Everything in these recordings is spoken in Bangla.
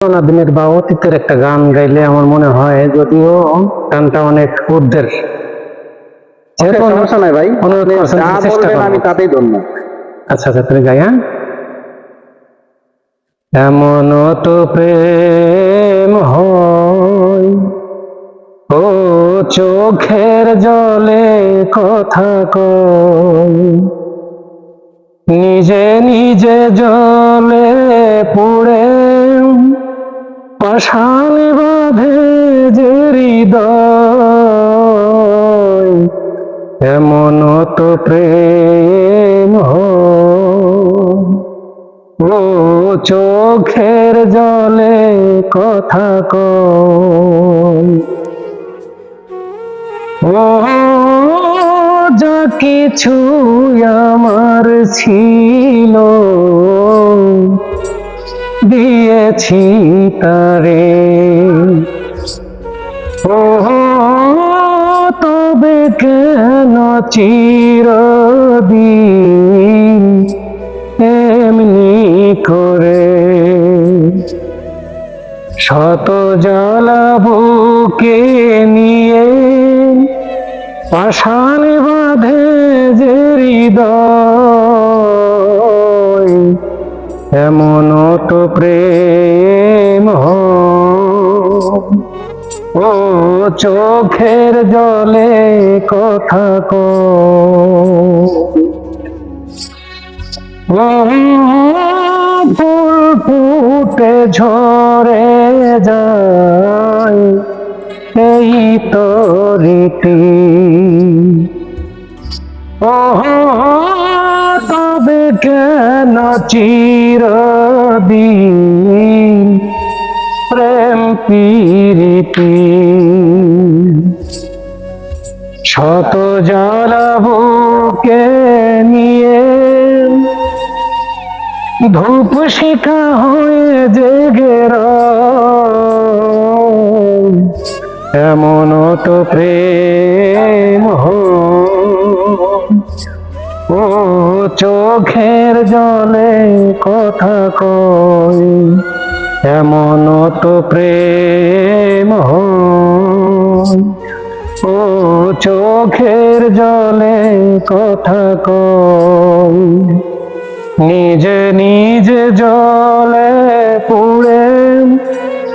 পুরোনো দিনের বা অতীতের একটা গান গাইলে আমার মনে হয় যদিও গানটা অনেক ঊর্ধ্বের। সমস্যা নাই ভাই। চেষ্টা আমি তাতেই ধন্য। আচ্ছা আচ্ছা তুমি গাই হ্যাঁ এমন তো প্রেম হয় ও চোখের জলে কথা কই নিজে নিজে জলে পুড়ে পাষাণ বাঁধে যে এমন তো প্রেম। ও চোখের জলে কথা ও যা কিছু আমার ছিল দিয়েছি তারে। ও তবে কেন চিরদিন এমনি করে? শত জ্বালা বুকে নিয়ে পাষাণ বাঁধে যে হৃদয়। এমন তো প্রেম হয়। ও চোখের জলে কথা ও ফুল ফুটে ঝরে যায়, এই তো রীতি ও কেন চিরদিন প্রেম প্রীতি শত জ্বালা বুকে নিয়ে ধূপ শিখা হয়ে জেগে। এমন তো প্রেম হয়। ও চোখের জলে কথা কই এমন তো প্রেম। ও চোখের জলে কথা কই নিজে নিজে জলে পুড়ে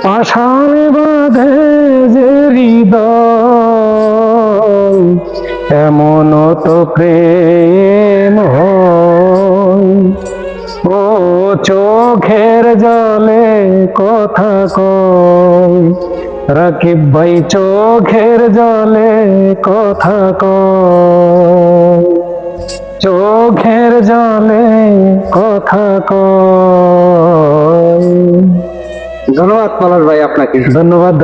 পাষাণ বাঁধে যে হৃদয় এমন তো প্রেম চোখের জলে কথা কই রাকিব ভাই চোখের জলে কথা কই চোখের জলে কথা কই ধন্যবাদ পলাশ ভাই আপনাকে ধন্যবাদ